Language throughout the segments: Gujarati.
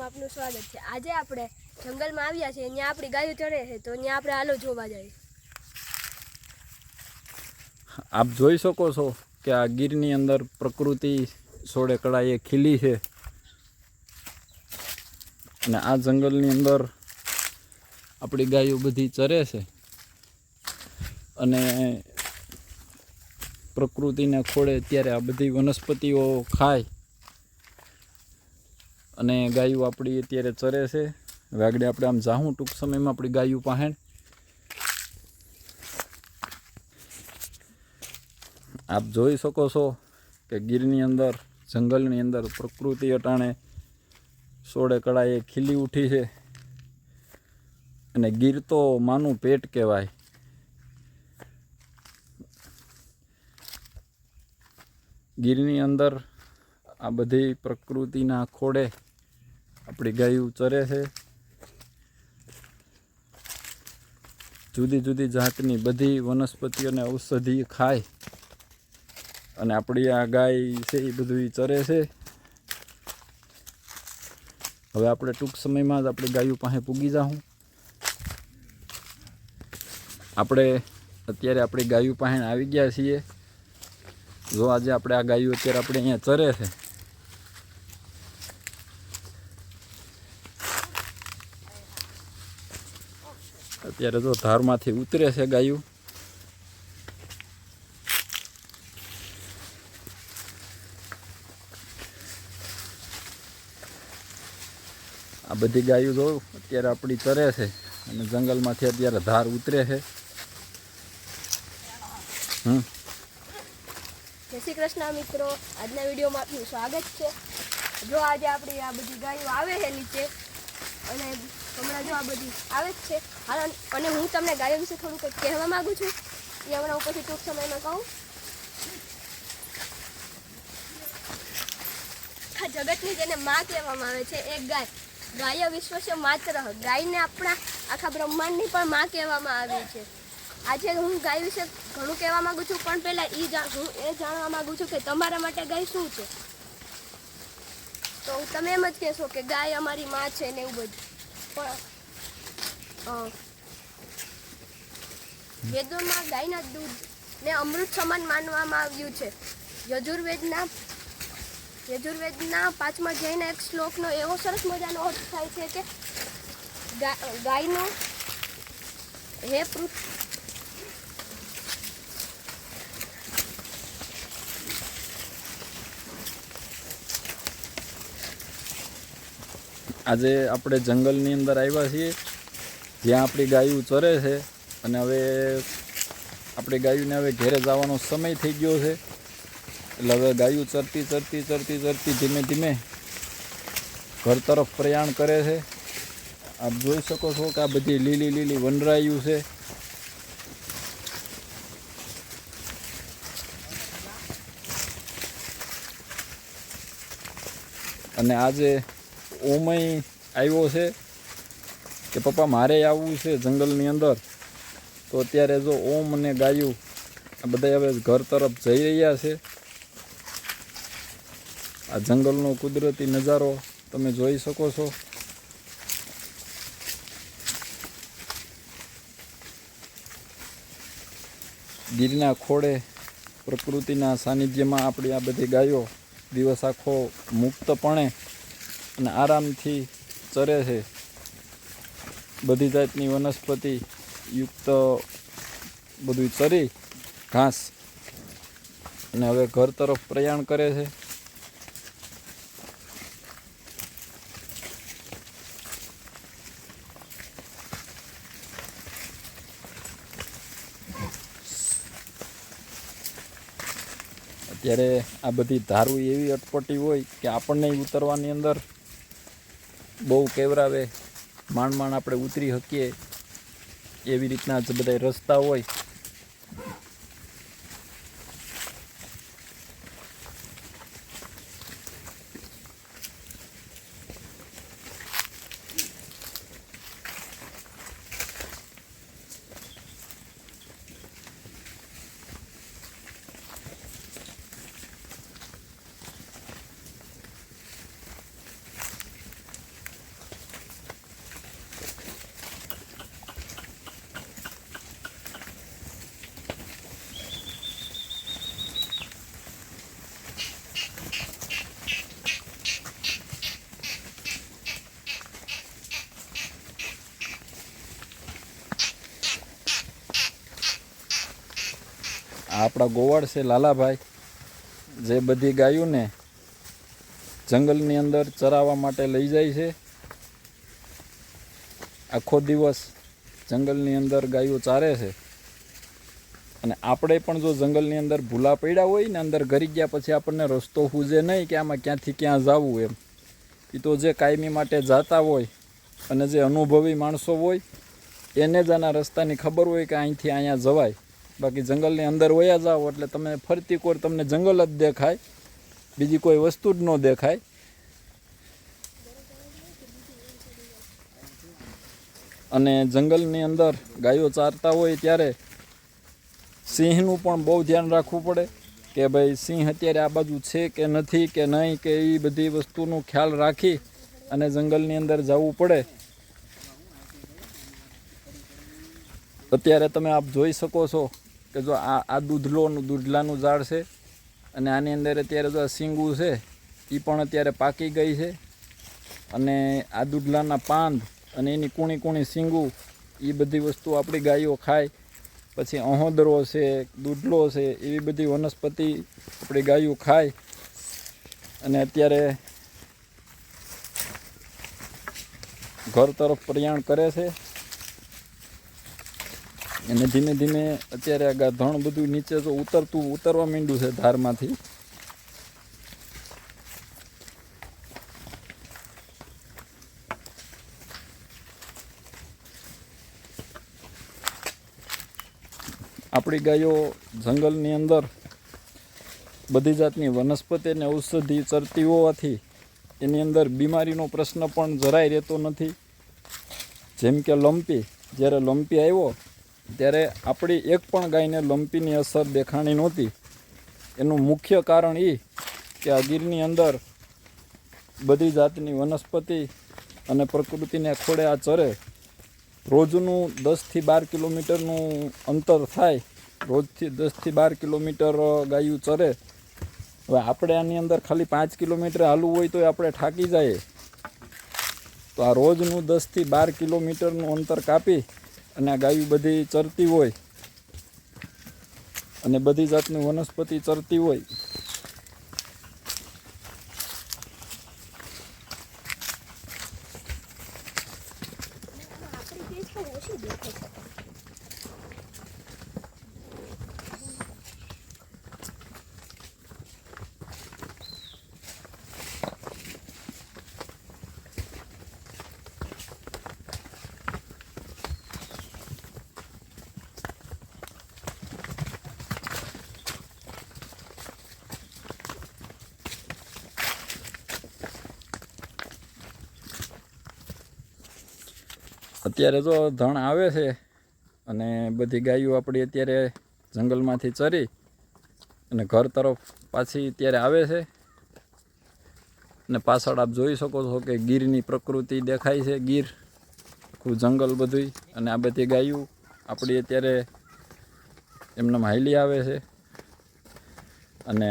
વિડીયોમાં આપનું સ્વાગત છે. આજે આપણે જંગલમાં આવ્યા છીએ, ત્યાં આપણી ગાયો ચડે છે, તો ત્યાં આપણે આલો જોવા જઈએ. આપ જોઈ શકો છો કે આ ગીરની અંદર પ્રકૃતિ સોળે કળાએ ખીલી છે. અને આ જંગલની અંદર આપણી ગાયો બધી ચરે છે. અને પ્રકૃતિને ખોળે ત્યારે આ બધી વનસ્પતિઓ ખાય. અને ગાયું આપણી અત્યારે ચરે છે. વાગડે આપણે આમ જાહું ટૂંક સમયમાં આપણી ગાયું પાહેણ. આપ જોઈ શકો છો કે ગીરની અંદર, જંગલની અંદર પ્રકૃતિ અટાણે સોળે કળાએ ખીલી ઉઠી છે. અને ગીર તો માનું પેટ કહેવાય. ગીરની અંદર આ બધી પ્રકૃતિના ખોડે આપણી ગાયું ચરે છે. જુદી જુદી જાતની બધી વનસ્પતિઓને ઔષધિ ખાય. અને આપણી આ ગાય છે એ બધું ચરે છે. હવે આપણે ટૂંક સમયમાં જ આપણી ગાયો પાસે પૂગી જાઉં આપણે અત્યારે આપણી ગાયો પાસે આવી ગયા છીએ. જો આજે આપણે આ ગાયો અત્યારે આપણે અહીંયા ચરે છે. અત્યારે જો ધારમાંથી ઉતરે છે ગાયું. આ બધી ગાયો જો અત્યારે આપણી ચરે છે અને જંગલમાંથી અત્યારે ધાર ઉતરે છે. હમ. જય શ્રી કૃષ્ણ મિત્રો, આજના વિડીયોમાં આપનું સ્વાગત છે. જો આજે આપણી આ બધી ગાયો આવે છે નીચે, અને હમણાં જો આ બધી આવે જ છે અને હું તમને ગાયો વિશે થોડું કંઈક કહેવા માગું છું. એ હમણાં હું પછી ટૂંક સમયમાં કહું. આ જગતની જેને માં કહેવામાં આવે છે, એ ગાય. ગાય વિશ્વ છે માત્ર. ગાયને આપણા આખા બ્રહ્માંડની પણ માં કહેવામાં આવી છે. આજે હું ગાય વિશે ઘણું કહેવા માગું છું, પણ પહેલાં એ હું એ જાણવા માગું છું કે તમારા માટે ગાય શું છે? તો તમે એમ જ કહેશો કે ગાય અમારી માં છે ને એવું બધું. પણ વેદોમાં ગાયના દૂધને અમૃત સમાન માનવામાં આવ્યું છે. યજુર્વેદના યજુર્વેદના પાંચમા જૈના એક શ્લોકનો એવો સરસ મજાનો અર્થ થાય છે કે ગાયનો હે પૃથ્વી આજે આપણે જંગલની અંદર આવ્યા છીએ, જ્યાં આપણી ગાયું ચરે છે. અને હવે આપણે ગાયુંને હવે ઘેરે જવાનો સમય થઈ ગયો છે. એટલે હવે ગાયું ચરતી ચરતી ચરતી ચરતી ધીમે ધીમે ઘર તરફ પ્રયાણ કરે છે. આપ જોઈ શકો છો કે આ બધી લીલી લીલી વનરાયું છે. અને આજે ઓમય આવ્યો છે કે પપ્પા મારે આવવું છે જંગલની અંદર. તો અત્યારે જો ઓમ અને ગાયું બધા હવે ઘર તરફ જઈ રહ્યા છે. આ જંગલનો કુદરતી નજારો તમે જોઈ શકો છો. ગીરના ખોળે પ્રકૃતિના સાનિધ્યમાં આપણી આ બધી ગાયો દિવસ આખો મુક્તપણે અને આરામથી ચરે છે. બધી જાતની વનસ્પતિ યુક્ત બધું ચરી, ઘાસ. અને હવે ઘર તરફ પ્રયાણ કરે છે. અત્યારે આ બધી ધારું એવી અટપટી હોય કે આપણને ઉતરવાની અંદર બહુ કેવરાવે. માંડ માંડ આપણે ઉતરી શકીએ. એવી રીતના જે બધા રસ્તા હોય. આપણા ગોવાળ છે લાલાભાઈ, જે બધી ગાયોને જંગલની અંદર ચરાવવા માટે લઈ જાય છે. આખો દિવસ જંગલની અંદર ગાયો ચારે છે. અને આપણે પણ જો જંગલની અંદર ભૂલા પડ્યા હોય ને, અંદર ઘરી ગયા પછી આપણને રસ્તો સૂઝે નહીં કે આમાં ક્યાંથી ક્યાં જવું એમ. એ તો જે કાયમી માટે જાતા હોય અને જે અનુભવી માણસો હોય, એને જ આના રસ્તાની ખબર હોય કે અહીંથી અહીંયા જવાય. બાકી જંગલની અંદર વયા જાઓ એટલે તમે ફરતી કોર તમને જંગલ જ દેખાય. બીજી કોઈ વસ્તુ જ ન દેખાય. અને જંગલની અંદર ગાયો ચારતા હોય ત્યારે સિંહનું પણ બહુ ધ્યાન રાખવું પડે કે ભાઈ સિંહ અત્યારે આ બાજુ છે કે નથી કે નહીં કે એ બધી વસ્તુનું ખ્યાલ રાખી અને જંગલની અંદર જવું પડે. અત્યારે તમે આપ જોઈ શકો છો કે જો આ આ દૂધલોનું દૂધલાનું ઝાડ છે અને આની અંદર અત્યારે જો આ સિંગું છે એ પણ અત્યારે પાકી ગઈ છે. અને આ દૂધલાના પાંદ અને એની કૂણી કૂણી સિંગું એ બધી વસ્તુ આપણી ગાયો ખાય. પછી અહોદરો છે, દૂધલો છે, એવી બધી વનસ્પતિ આપણી ગાયો ખાય. અને અત્યારે ઘર તરફ પ્રયાણ કરે છે. અને ધીમે ધીમે અત્યારે આ ગાધણ બધું નીચે તો ઉતરતું, ઉતરવા માંડ્યું છે ધારમાંથી. આપણી ગાયો જંગલની અંદર બધી જાતની વનસ્પતિ અને ઔષધિ ચરતી હોવાથી એની અંદર બીમારીનો પ્રશ્ન પણ જરાય રહેતો નથી. જેમ કે લંપી, જ્યારે લંપી આવ્યો ત્યારે આપણી એક પણ ગાયને લંપીની અસર દેખાણી નહોતી. એનું મુખ્ય કારણ એ કે આ ગીરની અંદર બધી જાતની વનસ્પતિ અને પ્રકૃતિને ખોળે આ ચરે. રોજનું દસથી બાર કિલોમીટરનું અંતર થાય, રોજથી દસથી બાર કિલોમીટર ગાયું ચરે. હવે આપણે આની અંદર ખાલી પાંચ કિલોમીટર હાલવું હોય તો આપણે થાકી જઈએ તો આ રોજનું દસથી બાર કિલોમીટરનું અંતર કાપી અને આ ગાયું બધી ચરતી હોય. અને બધી જાતની વનસ્પતિ ચરતી હોય. અત્યારે જો ધણ આવે છે અને બધી ગાયો આપણી અત્યારે જંગલમાંથી ચરી અને ઘર તરફ પાછી અત્યારે આવે છે. અને પાછળ આપ જોઈ શકો છો કે ગીરની પ્રકૃતિ દેખાય છે, ગીર, આખું જંગલ બધું અને આ બધી ગાયો આપણી અત્યારે એમને હાઈલી આવે છે. અને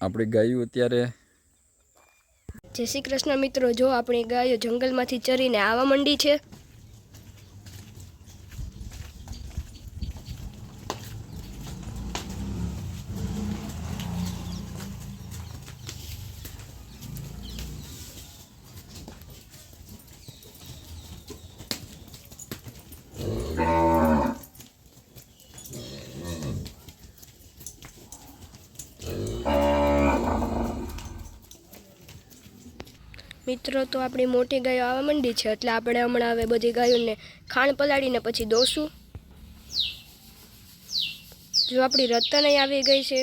આપણી ગાયું અત્યારે? જય શ્રી કૃષ્ણ મિત્રો, જો આપણી ગાયો જંગલમાંથી ચરીને આવવા માંડી છે મિત્રો, તો આપણી મોટી ગાયો આવવા માંડી છે, એટલે આપણે હમણાં હવે બધી ગાયોને ખાણ પલાળીને પછી દોશું. જો આપણી રતન આવી ગઈ છે.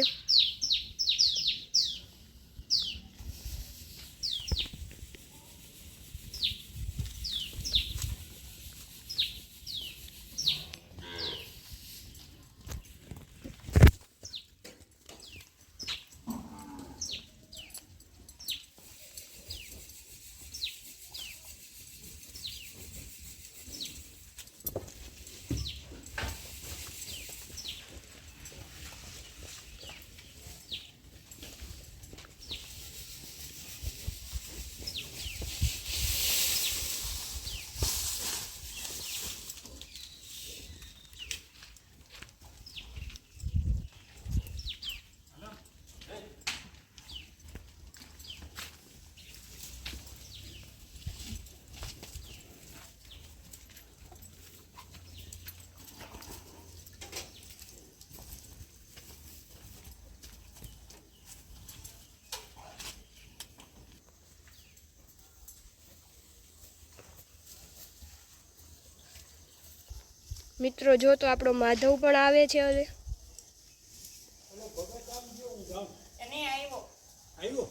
મિત્રો જો તો આપણો માધવ પણ આવે છે હવે. આવ્યો આવ્યો